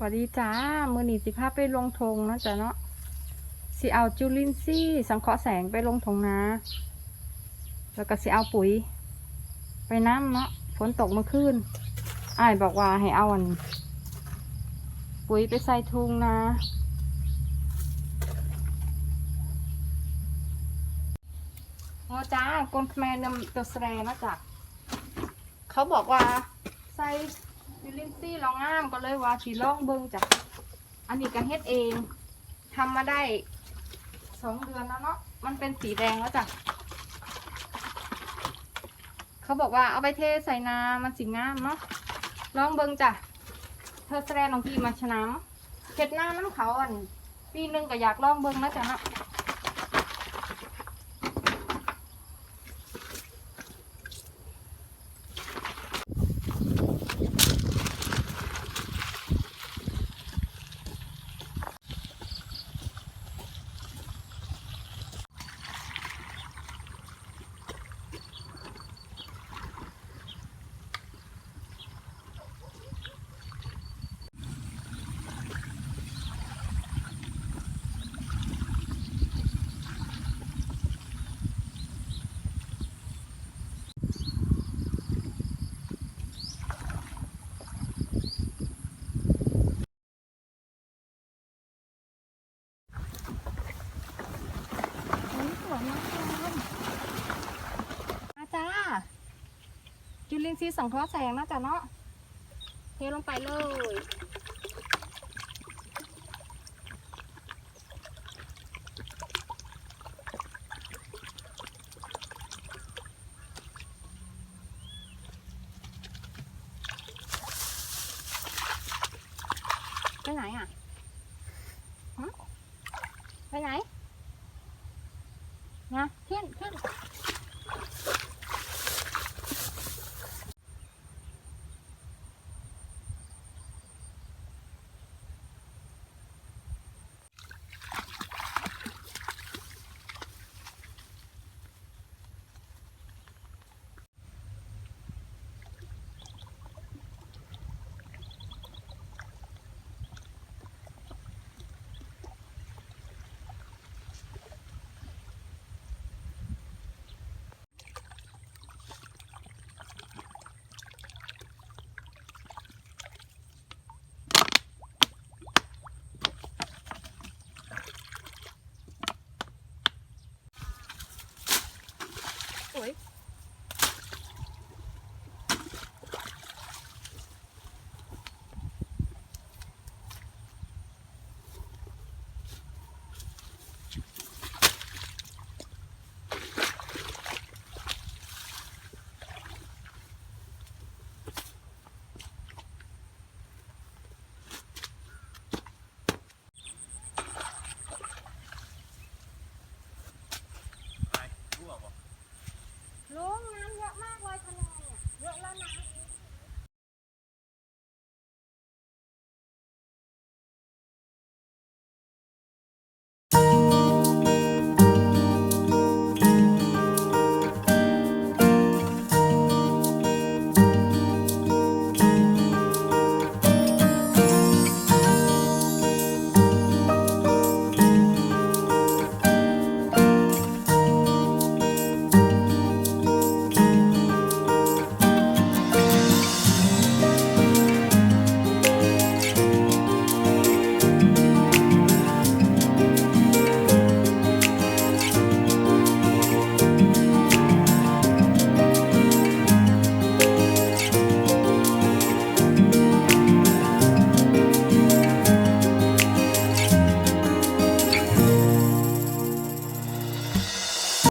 สวัสดีจ้า มือหนีสิภาพไปลงทงนะจ้ะเนาะสิเอาจุลินทรีย์สังเคราะห์แสงไปลงทงนา แล้วก็สิเอาปุ๋ย ไปน้ำเนาะฝนตกเมื่อคืนอ้ายบอกว่าให้เอาอัน ปุ๋ยไปใส่ทุงนาโอ้จ้ากลแมนำตัวแสดงมาจากเขาบอกว่าใส่ ยูรินซี่เรางามก็เลยว่าสีลองเบิ่งจากอันนี้ก็เฮ็ดเองทำมาได้สองเดือนแล้วเนาะมันเป็นสีแดงแล้วจ้ะเขาบอกว่าเอาไปเทใส่นามันสีงามเนาะลองเบิ่งจ้ะเธอแสดงของพี่มาชนะเฮ็ดหน้ามันเขาอันปีหนึงก็อยากลองเบิ่งนะจ้ะเนาะ โอ้ยสวยมากเลยมาจ้า จุลินทรีย์สังเคราะห์แสงนะจ๊ะเนาะเทลงไปเลยไปไหนอะไปไหนนะเที่ยว